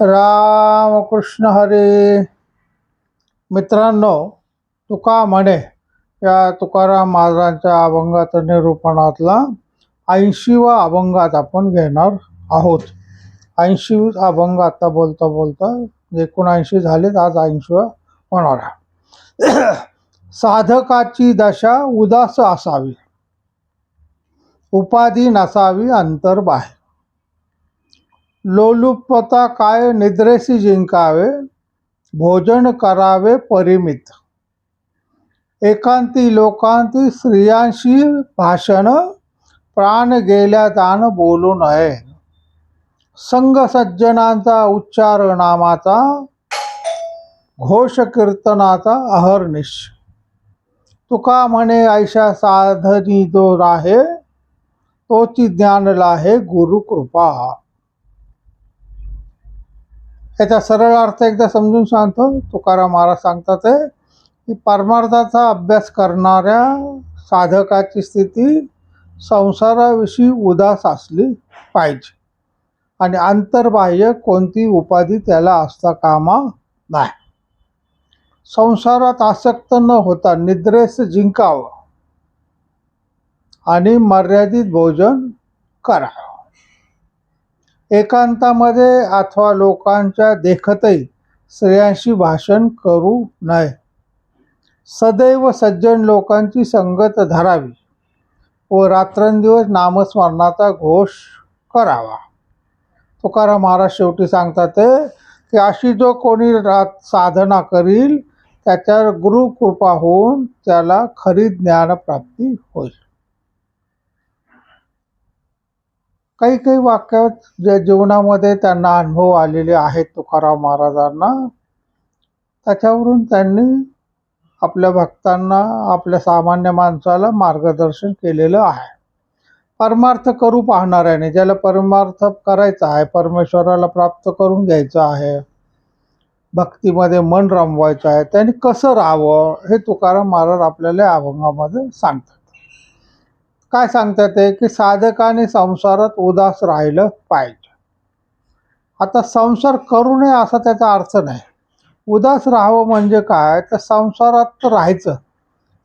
रामकृष्ण हरे. मित्रांनो तुका म्हणे या तुकाराम महाराजांच्या अभंगात निरूपणातला ऐंशीवा अभंगात आपण घेणार आहोत. ऐंशी अभंग आता बोलता बोलता एकोणऐंशी झालेत आज ऐंशीवा होणार साधकाची दशा उदास असावी. उपाधी नसावी अंतर बाहेर. लोलुपता काय निद्रेसी जिंकावे? भोजन करावे परिमित. एकांती लोकांती स्त्रियांशी भाषण प्राण गेल्या दान बोलू नये. संघ सज्जनांचा उच्चार नामाचा घोष कीर्तनाचा अहर्निश. तुका म्हणे ऐशा साधनी जो राहे तोची ज्ञान लाहे गुरु कृपा याचा सरळ अर्थ एकदा समजून सांगतो. तुकाराम महाराज सांगतात ते की परमार्थाचा अभ्यास करणाऱ्या साधकाची स्थिती संसाराविषयी उदास असली पाहिजे. आणि आंतरबाह्य कोणती उपाधी त्याला असता कामा नाही. संसारात आसक्त न होता निद्रेस जिंकावं आणि मर्यादित भोजन करावं एकांतामध्ये अथवा लोकांच्या देखतही स्त्रियांशी भाषण करू नये. सदैव सज्जन लोकांची संगत धरावी व रात्रंदिवस नामस्मरणाचा घोष करावा. तुकाराम महाराज शेवटी सांगतात ते की अशी जो कोणी रात साधना करील त्याच्यावर गुरुकृपा होऊन त्याला खरी ज्ञानप्राप्ती होईल. काही काही वाक्य जे जीवनामध्ये त्यांना अनुभव आलेले आहेत तुकाराम महाराजांना त्याच्यावरून त्यांनी आपल्या भक्तांना आपल्या सामान्य माणसाला मार्गदर्शन केलेलं आहे. परमार्थ करू पाहणाऱ्याने ज्याला परमार्थ करायचा आहे परमेश्वराला प्राप्त करून घ्यायचं आहे भक्तीमध्ये मन रमवायचं आहे त्यांनी कसं राहावं हे तुकाराम महाराज आपल्याला या अभंगामध्ये सांगतात. काय सांगतात ते की साधकाने संसारात उदास राहिलं पाहिजे. आता संसार करू नये असा त्याचा अर्थ नाही. उदास राहावं म्हणजे काय? तर संसारात तर राहायचं.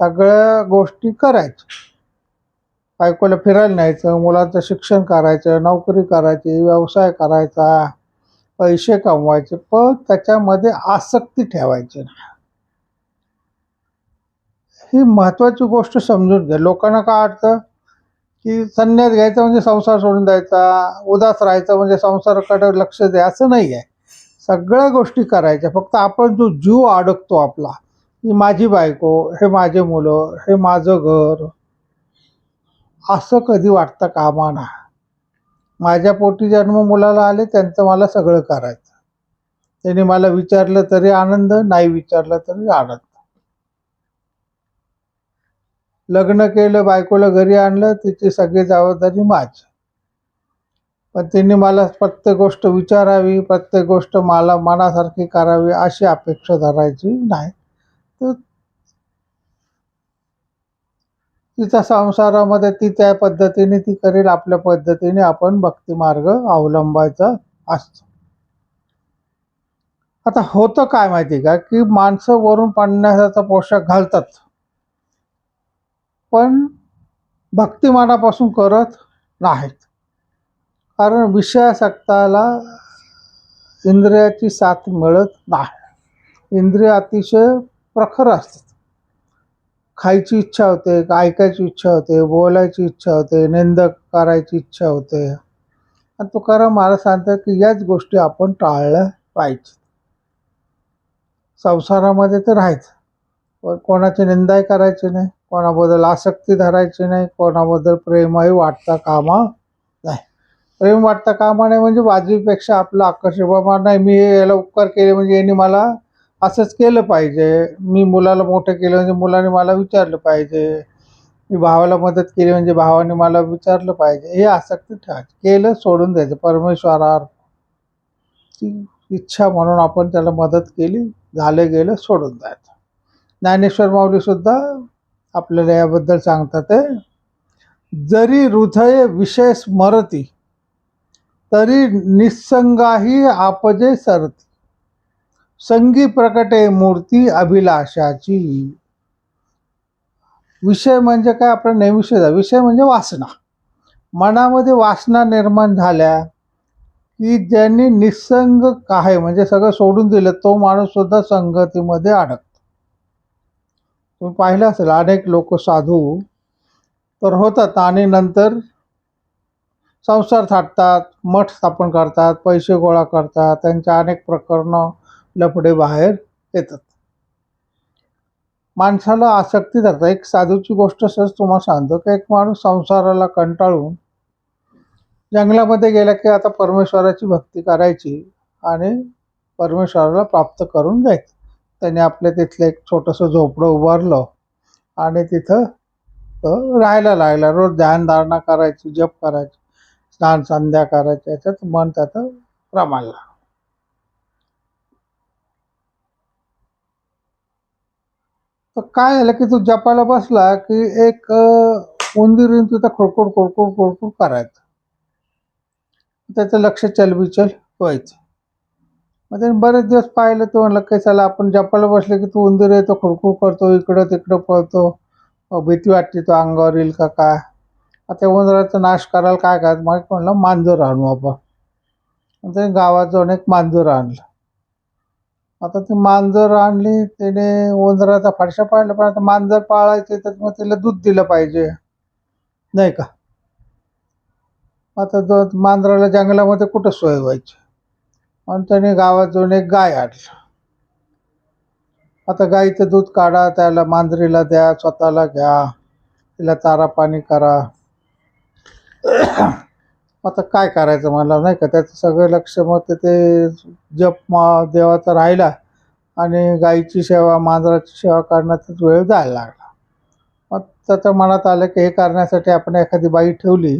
सगळ्या गोष्टी करायच्या. बायकोला फिरायला न्यायचं मुलाचं शिक्षण करायचं नोकरी करायची व्यवसाय करायचा पैसे कमवायचे पण त्याच्यामध्ये आसक्ती ठेवायची नाही. ही महत्वाची गोष्ट समजून घ्या. लोकांना काय वाटतं? की संन्यास घ्यायचा म्हणजे संसार सोडून द्यायचा उदास राहायचं म्हणजे संसाराकडे लक्ष द्या असं नाही आहे. सगळ्या गोष्टी करायच्या. फक्त आपण जो जीव अडकतो आपला की माझी बायको हे माझे मुलं हे माझं घर असं कधी वाटतं कामा ना. माझ्या पोटी जन्म मुलाला आले त्यांचं मला सगळं करायचं. त्यांनी मला विचारलं तरी आनंद नाही विचारलं तरी आनंद. लग्न केलं बायकोला घरी आणलं तिची सगळी जबाबदारी माझी. पण त्यांनी मला प्रत्येक गोष्ट विचारावी प्रत्येक गोष्ट मला मनासारखी करावी अशी अपेक्षा धरायची नाही. तर तिच्या संसारामध्ये ती त्या पद्धतीने ती करेल आपल्या पद्धतीने आपण भक्तिमार्ग अवलंबायचा असतो. आता होतं काय माहिती का की माणसं वरून पडण्याचा पोशाख घालतात. पण भक्तिमानापासून करत नाहीत. कारण विषयासक्ताला इंद्रियाची साथ मिळत नाही. इंद्रिय अतिशय प्रखर असतात. खायची इच्छा होते ऐकायची इच्छा होते बोलायची इच्छा होते निंद करायची इच्छा होते. आणि तुकाराम महाराज सांगतात की याच गोष्टी आपण टाळल्या पाहिजे संसारामध्ये तर राहायचं. कोणाची निंदाही करायची नाही कोणाबद्दल आसक्ती धरायची नाही कोणाबद्दल प्रेमही वाटता कामा नाही. प्रेम वाटता कामा नाही म्हणजे बाजूपेक्षा आपलं आकर्षण बाबा नाही. मी याला उपकार केले म्हणजे यांनी मला असंच केलं पाहिजे. मी मुलाला मोठं केलं म्हणजे मुलाने मला विचारलं पाहिजे. मी भावाला मदत केली म्हणजे भावाने मला विचारलं पाहिजे. हे आसक्ती ठेवायची केलं सोडून द्यायचं. परमेश्वरावर ती इच्छा म्हणून आपण त्याला मदत केली झालं गेलं सोडून द्यायचं. ज्ञानेश्वर माऊलीसुद्धा आपल्याला याबद्दल सांगतात आहे जरी हृदय विषय स्मरती तरी निसंगाही आपजे सरती. संगी प्रकटे मूर्ती अभिलाषाची. विषय म्हणजे काय? आपला नेहमीच विषय म्हणजे वासना. मनामध्ये वासना निर्माण झाल्या की ज्यांनी निसंग काय म्हणजे सगळं सोडून दिलं तो माणूस सुद्धा संगतीमध्ये अडकतो. तुम्ही पाहिलं असेल अनेक लोक साधू. तर होतात आणि नंतर संसार थाटतात मठ स्थापन करतात पैसे गोळा करतात त्यांच्या अनेक प्रकरणं लफडे बाहेर येतात. माणसाला आसक्ती धरतात एक साधूची गोष्ट सहज तुम्हाला सांगतो की एक माणूस संसाराला कंटाळून जंगलामध्ये गेला की आता परमेश्वराची भक्ती करायची आणि परमेश्वराला प्राप्त करून घ्यायचं. त्याने आपल्या तिथलं एक छोटंसं झोपडं उभारलं आणि तिथं तो राहायला लागला. रोज ध्यानधारणा करायची जप करायची स्नान संध्या करायची याच्यात मन त्याचं रमायला तर काय झालं की तू जपायला बसला की एक अं, उंदीर तिथं खोडखोड खोडखोड खोडखोड करायचं. त्याचं लक्ष चलबिचल व्हायचं. मग त्याने बरेच दिवस पाहिलं तो म्हणलं की चला आपण जपायला बसले की तो उंदीर येतो खुडखुड करतो इकडं तिकडं पळतो. भीती वाटते तो अंगावर येईल का काय? आता उंदराचा नाश करायला काय काय मग म्हणलं मांजर आणू आपण. त्याने गावात जाऊन एक मांजर आणलं. आता ती मांजर आणली त्याने उंदराचा फारशा पाळला पण आता मांजर पाळायचे तर मग तिला दूध दिलं पाहिजे. नाही का? आता मांजराला जंगलामध्ये कुठं सोय व्हायची? आणि त्याने गावात एक गाय आणलं. आता गाईचं दूध काढा त्याला मांजरीला द्या स्वतःला घ्या तिला चारा पाणी करा. आता काय करायचं मला नाही का? त्याचं सगळं लक्ष मग ते- ते जप मा देवाचा राहिला आणि गाईची सेवा मांजराची सेवा करण्यातच वेळ जायला लागला. मग त्याच्या मनात आलं की हे करण्यासाठी आपण एखादी बाई ठेवली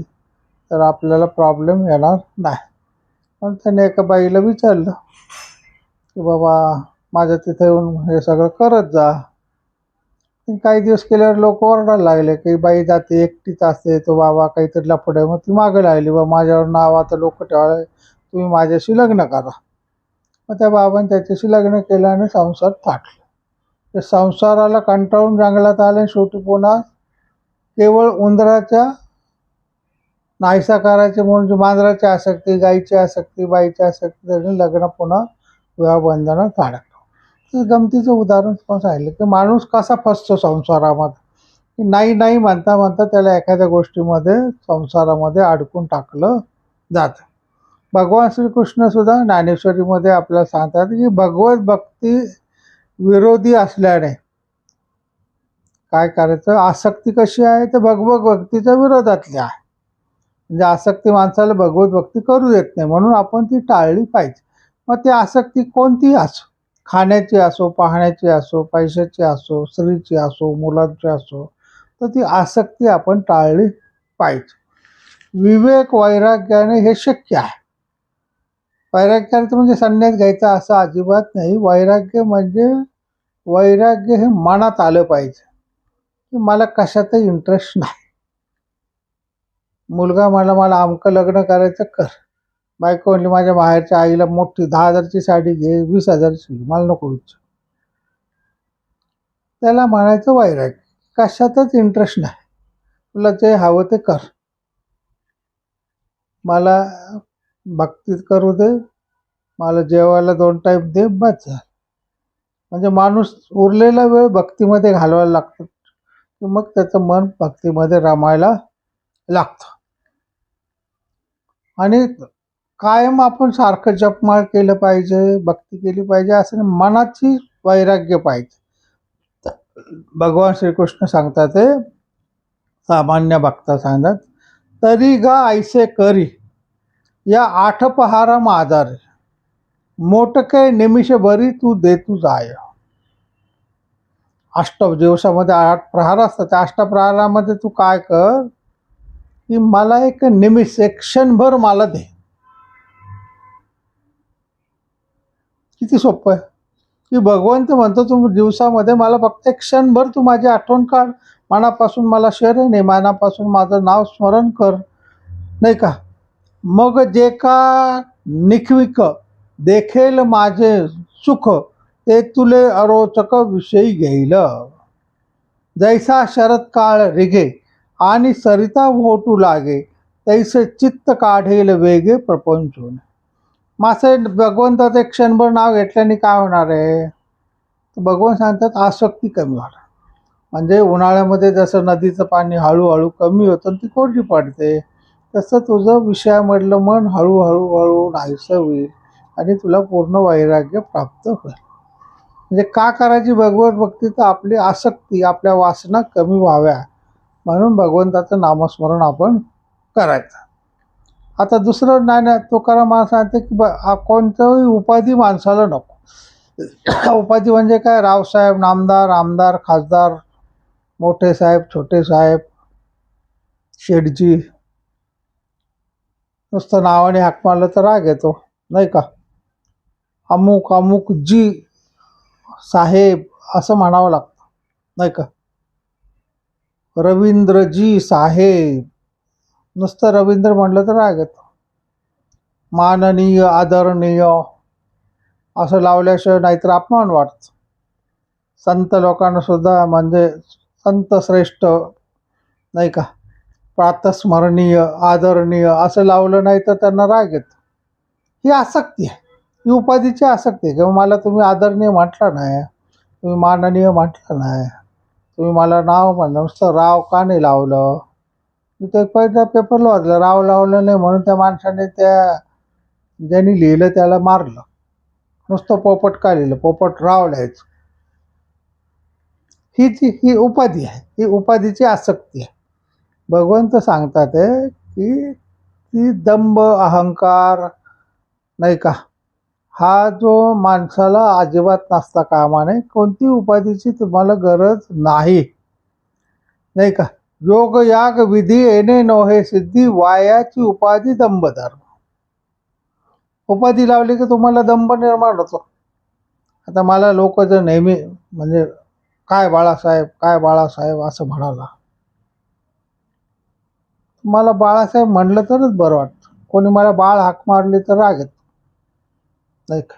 तर आपल्याला प्रॉब्लेम येणार नाही. पण त्याने एका बाईला विचारलं की बाबा माझ्या तिथे येऊन हे सगळं करत जा. काही दिवस केल्यावर लोक ओरडायला लागले काही बाई जाते एकटीच असते तो बाबा काहीतरी लफडे मग ती मागे लागली. बा माझ्यावर नाव आता लोक ठेवायला तुम्ही माझ्याशी लग्न करा. मग त्या बाबाने त्याच्याशी लग्न केलं आणि संसार थाटला. ते संसाराला कंटाळून जंगलात आले शेवटी पुन्हा केवळ उंदराच्या नाहीसा करायचे म्हणून मांजराची आसक्ती गाईची आसक्ती बाईची आसक्ती त्यांनी लग्न पुन्हा विवाह बंधनात अडकलं तर गमतीचं उदाहरण पण सांगितलं की माणूस कसा फसतो संसारामध्ये? नाही नाही म्हणता म्हणता त्याला एखाद्या गोष्टीमध्ये संसारामध्ये अडकून टाकलं जातं. भगवान श्रीकृष्णसुद्धा ज्ञानेश्वरीमध्ये आपल्याला सांगतात की भगवत भक्ती विरोधी असल्याने काय करायचं? आसक्ती कशी आहे? तर भगवत भक्तीच्या विरोधातली आहे. म्हणजे आसक्ती माणसाला भगवत भक्ती करू देत नाही. म्हणून आपण ती टाळली पाहिजे. मग ती आसक्ती कोणतीही असो. खाण्याची असो पाहण्याची असो पैशाची असो स्त्रीची असो मुलांची असो तर ती आसक्ती आपण टाळली पाहिजे. विवेक वैराग्याने हे शक्य आहे. वैराग्याचं म्हणजे संन्यास घ्यायचा असं अजिबात नाही. वैराग्य म्हणजे वैराग्य हे मनात आलं पाहिजे. की मला कशातही इंटरेस्ट नाही. मुलगा मला मला अमकं लग्न करायचं कर. बायको म्हणली माझ्या बाहेरच्या आईला मोठी दहा हजारची साडी घे वीस हजारची मला नको इच्छा त्याला म्हणायचं वैराग्य कशातच इंटरेस्ट नाही. तुला जे हवं ते कर. मला भक्तीत करू दे मला जेवायला दोन टाईम दे बस झालं. म्हणजे माणूस उरलेला वेळ भक्तीमध्ये घालवायला लागतो की मग त्याचं मन भक्तीमध्ये रमायला लागतं. आणि कायम आपण सारखं जपमाळ केलं पाहिजे भक्ती केली पाहिजे असं मनाची वैराग्य पाहिजे. भगवान श्रीकृष्ण सांगतात ते सामान्य भक्ता सांगतात तरी गा ऐसे करी या आठ पहारा माझार मोटके निमिष बरी तू दे तू जाय. अष्ट दिवसामध्ये आठ प्रहार असतात त्या अष्टप्रहारामध्ये तू काय कर की मला एक निमिष एक क्षणभर मला दे. किती सोपं आहे. की भगवंत म्हणतो तू दिवसामध्ये मला फक्त एक क्षणभर तू माझी आठवण काढ. मनापासून मला शरण आहे मनापासून माझं नाव स्मरण कर. नाही का? मग जे का निखविक देखेल माझे सुख ते तुले अरोचक विषयी घेईल. जैसा शरद काळ रिगे आणि सरिता भोटू लागे तैसे चित्त काढेल वेगे प्रपंचून. मासे भगवंताचं एक क्षणभर नाव घेतल्याने काय होणार आहे? तर भगवान सांगतात आसक्ती कमी होणार. म्हणजे उन्हाळ्यामध्ये जसं नदीचं पाणी हळूहळू कमी होतं आणि ती कोरडी पडते. तसं तुझं विषयामधलं मन हळूहळू हळू नाहीसं होईल आणि तुला पूर्ण वैराग्य प्राप्त होईल. म्हणजे का करायची भगवत भक्ती तर आपली आसक्ती आपल्या वासना कमी व्हाव्या? म्हणून भगवंताचं नामस्मरण आपण करायचं. आता दुसरं नाही नाही तुकाराम मला सांगते की ब कोणतंही उपाधी माणसाला नको. उपाधी म्हणजे काय? रावसाहेब नामदार आमदार खासदार मोठे साहेब छोटे साहेब शेडजी नुसतं नावाने हाक मारलं तर राग येतो नाही का? अमुक अमुक जी साहेब असं म्हणावं लागतं नाही का? रवींद्रजी साहेब. नुसतं रवींद्र म्हटलं तर राग येतो. माननीय आदरणीय असं लावल्याशिवाय नाहीतर अपमान वाटतं. संत लोकांना सुद्धा म्हणजे संत श्रेष्ठ नाही का? प्रातस्मरणीय आदरणीय असं लावलं नाही तर त्यांना राग येतो. ही आसक्ती आहे. ही उपाधीची आसक्ती आहे. किंवा मला तुम्ही आदरणीय म्हटलं नाही तुम्ही माननीय म्हटलं नाही. तुम्ही मला नाव म्हणलं नुसतं राव का नाही लावलं? मी ते पहिल्या पेपरला वाचलं राव लावलं नाही म्हणून त्या माणसाने त्या ज्यांनी लिहिलं त्याला मारलं. नुसतं पोपट का लिहिलं? पोपट राव लिहायचं. ही जी ही उपाधी आहे. ही उपाधीची आसक्ती आहे. भगवंत सांगतात आहे की ती दंभ अहंकार नाही का? हा जो माणसाला अजिबात नसता कामा नये कोणती उपाधीची तुम्हाला गरज नाही. नाही का? योग याग विधी येणे नोहे सिद्धी वायाची उपाधी दंभ धर्म उपाधी लावली की तुम्हाला दंभ निर्माण होतो. आता मला लोक जर नेहमी म्हणजे काय बाळासाहेब काय बाळासाहेब असं म्हणाला. मला बाळासाहेब म्हणलं तरच बरं वाटतं. कोणी मला बाळ हाक मारली तर राग येतो. नाही का?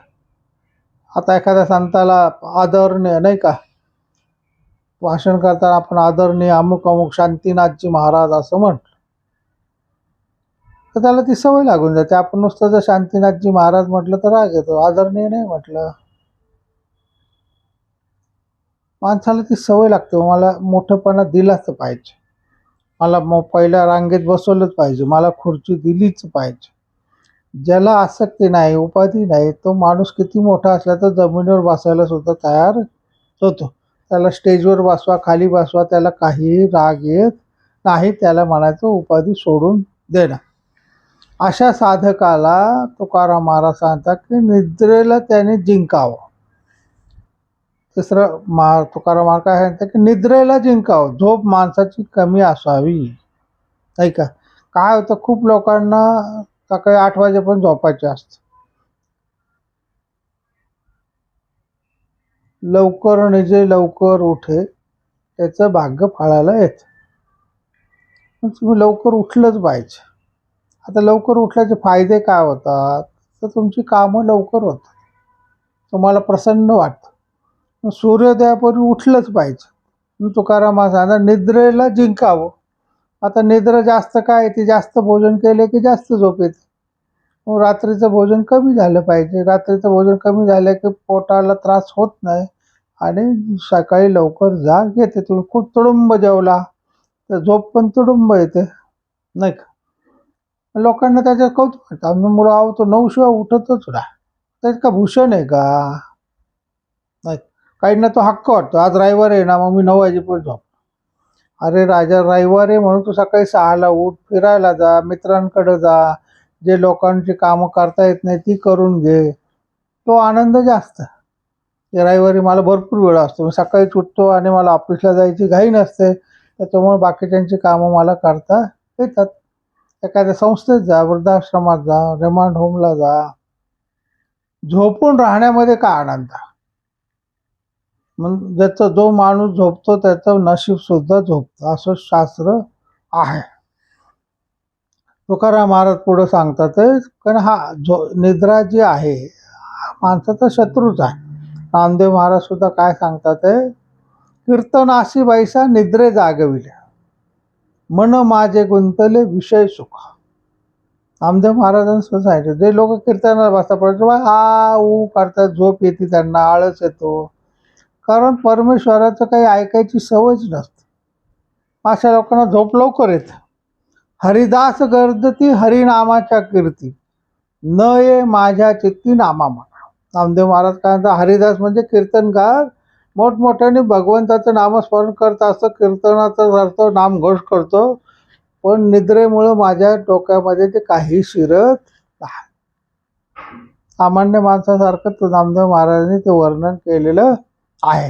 आता एखाद्या संताला आदरणीय नाही का? भाषण करताना आपण आदरणीय अमुक अमुक शांतीनाथजी महाराज असं म्हटलं. तर त्याला ती सवय लागून जाते. आपण नुसतं जर शांतीनाथजी महाराज म्हटलं तर राग येतो. आदरणीय नाही म्हटलं. माणसाला ती सवय लागते. मला मोठेपणा दिलाच पाहिजे. मला मग पहिल्या रांगेत बसवलंच पाहिजे. मला खुर्ची दिलीच पाहिजे. ज्याला आसक्ती नाही उपाधी नाही तो माणूस किती मोठा असला तर जमिनीवर बसायला सुद्धा तयार होतो. त्याला स्टेजवर बसवा खाली बसवा त्याला काहीही राग येत नाही त्याला म्हणायचं उपाधी सोडून देणं. अशा साधकाला तुकाराम महाराज सांगतात की निद्रेला त्याने जिंकावं. तिसरं मा तुकाराम महाराज काय सांगतात की निद्रेला जिंकावं. झोप माणसाची कमी असावी. नाही का काय होतं खूप लोकांना सकाळी आठ वाजेपर्यंत झोपायचे असतं. लवकर निजे लवकर उठे त्याचं भाग्य फळायला येतं. तुम्ही लवकर उठलंच पाहिजे. आता लवकर उठल्याचे फायदे काय होतात? तर तुमची कामं लवकर होतात. तुम्हाला प्रसन्न वाटतं. सूर्योदयापूर्वी उठलंच पाहिजे. तुकाराम सांगा निद्रेला जिंकावं. आता निद्रा जास्त काय ती जास्त भोजन केले की जास्त झोप येते. मग रात्रीचं भोजन कमी झालं पाहिजे. रात्रीचं भोजन कमी झालं की पोटाला त्रास होत नाही. आणि सकाळी लवकर जाग येते. तुम्ही खूप तुडुंब जेवला तर झोप पण तुडुंब येते. नाही का? लोकांना त्याच्यात कौतुक वाटतं आम्ही मुलं आहोत तो नऊ शिवाय उठतच ना त्यात का भूषण आहे का? नाही. काहींना तो हक्क वाटतो. आज रविवार आहे ना मग मी नऊ वाजेपर्यंत झोप अरे राजा रविवार आहे म्हणून तू सकाळी सहाला उठ फिरायला जा मित्रांकडे जा. जे लोकांची कामं करता येत नाही ती करून घे. तो आनंद जास्त. रविवारी मला भरपूर वेळ असतो. मी सकाळीच उठतो आणि मला ऑफिसला जायची घाई नसते. त्याच्यामुळे बाकीच्यांची कामं मला करता येतात. एखाद्या संस्थेत जा वृद्धाश्रमात जा रिमांड होमला जा. झोपून राहण्यामध्ये का आनंद? मग ज्याचा जो माणूस झोपतो त्याचं नशीब सुद्धा झोपतं. असं शास्त्र आहे. तुकाराम महाराज पुढं सांगतात कारण हा झो निद्रा जी आहे माणसाचा शत्रूच आहे. नामदेव महाराज सुद्धा काय सांगतात कीर्तनाशी बैसा निद्रे जागविल्या. मन माझे गुंतले विषय सुख. नामदेव महाराजांनी सुद्धा सांगितलं जे लोक कीर्तनाला बसतात हा आ ऊ करतात झोप येते त्यांना आळस येतो. कारण परमेश्वराचं काही ऐकायची सवयच नसते. अशा लोकांना झोप लवकर येतं. हरिदास गर्दती हरिनामाच्या कीर्ती. न ये माझ्या चित्ती नामा म्हणा. नामदेव महाराज काय म्हणतात हरिदास म्हणजे कीर्तनकार. मोठमोठ्याने भगवंताचं नामस्मरण करत असतं कीर्तनाचं अर्थ नामघोष करतो. पण निद्रेमुळं माझ्या डोक्यामध्ये ते काही शिरत नाही. सामान्य माणसासारखं तो नामदेव महाराजांनी ते वर्णन केलेलं आहे.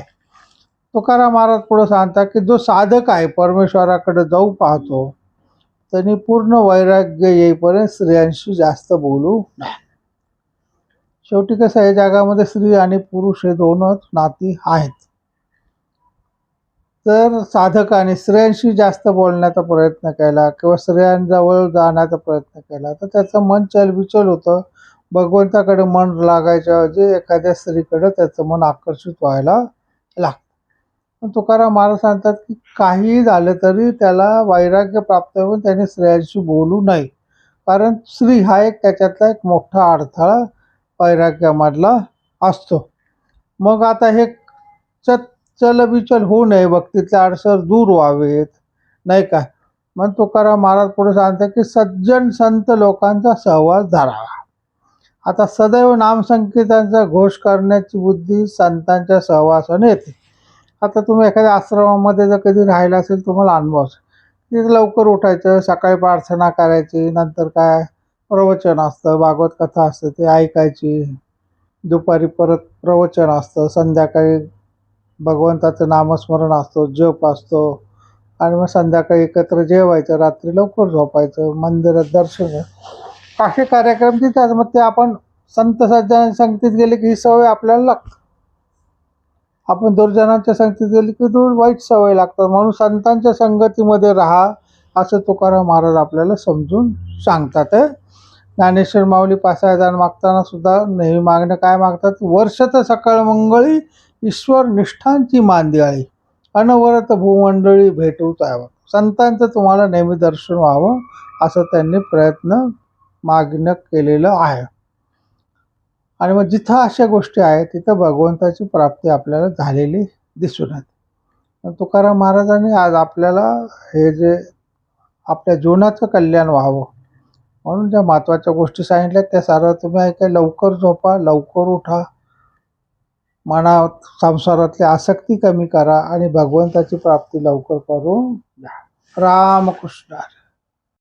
तुकाराम महाराज पुढं सांगतात की जो साधक आहे परमेश्वराकडे जाऊ पाहतो त्यांनी पूर्ण वैराग्य येईपर्यंत स्त्रियांशी जास्त बोलू नाही शेवटी कसं आहे जगामध्ये स्त्री आणि पुरुष हे दोनच नाती आहेत. तर साधकाने स्त्रियांशी जास्त बोलण्याचा प्रयत्न केला किंवा स्त्रियांजवळ जाण्याचा प्रयत्न केला तर त्याचं मन चलबिचल होतं. भगवंताकडे मन लागायच्या एखाद्या स्त्रीकडं त्याचं मन आकर्षित व्हायला लागतं. पण तुकाराम महाराज सांगतात की काहीही झालं तरी त्याला वैराग्य प्राप्त होऊन त्याने स्त्रियांशी बोलू नये. कारण स्त्री हा एक त्याच्यातला एक मोठा अडथळा वैराग्यामधला असतो. मग आता हे च चलबिचल होऊ नये भक्तीतले अडसर दूर व्हावेत नाही का? मग तुकाराम महाराज पुढे सांगतात की सज्जन संत लोकांचा सहवास धरावा. आता सदैव नामसंकीर्तनाचा घोष करण्याची बुद्धी संतांच्या सहवासाने येते. आता तुम्ही एखाद्या आश्रमामध्ये जर कधी राहिला असेल तुम्हाला अनुभव असेल. तिथे लवकर उठायचं सकाळी प्रार्थना करायची नंतर काय प्रवचन असतं भागवत कथा असते ते ऐकायची. दुपारी परत प्रवचन असतं संध्याकाळी भगवंताचं नामस्मरण असतो जप असतो. आणि मग संध्याकाळी एकत्र जेवायचं रात्री लवकर झोपायचं मंदिरात दर्शन असे कार्यक्रम तिथं मग ते आपण संत सज्जन संगतीत गेले की ही सवय आपल्याला लागते. आपण दुर्जनांच्या संगतीत गेली की दूर वाईट सवय लागतात. म्हणून संतांच्या संगतीमध्ये राहा असं तुकाराम महाराज आपल्याला समजून सांगतात ज्ञानेश्वर माऊली पासायदान मागताना सुद्धा नेहमी मागणं काय मागतात? वर्षत सकाळ मंगळी ईश्वर निष्ठांची मांदियाळी. अनवरत भूमंडळी भेटवत यावं संतांचं तुम्हाला नेहमी दर्शन व्हावं असं त्यांनी प्रयत्न मागणं केलेलं आहे. आणि मग जिथं अशा गोष्टी आहेत तिथं भगवंताची प्राप्ती आपल्याला झालेली दिसून येते. तुकाराम महाराजांनी आज आपल्याला हे जे आपल्या जीवनाचं कल्याण व्हावं म्हणून ज्या महत्त्वाच्या गोष्टी सांगितल्या त्या सारं तुम्ही ऐका लवकर झोपा लवकर उठा. मनात संसारातली आसक्ती कमी करा आणि भगवंताची प्राप्ती लवकर करून घ्या. रामकृष्ण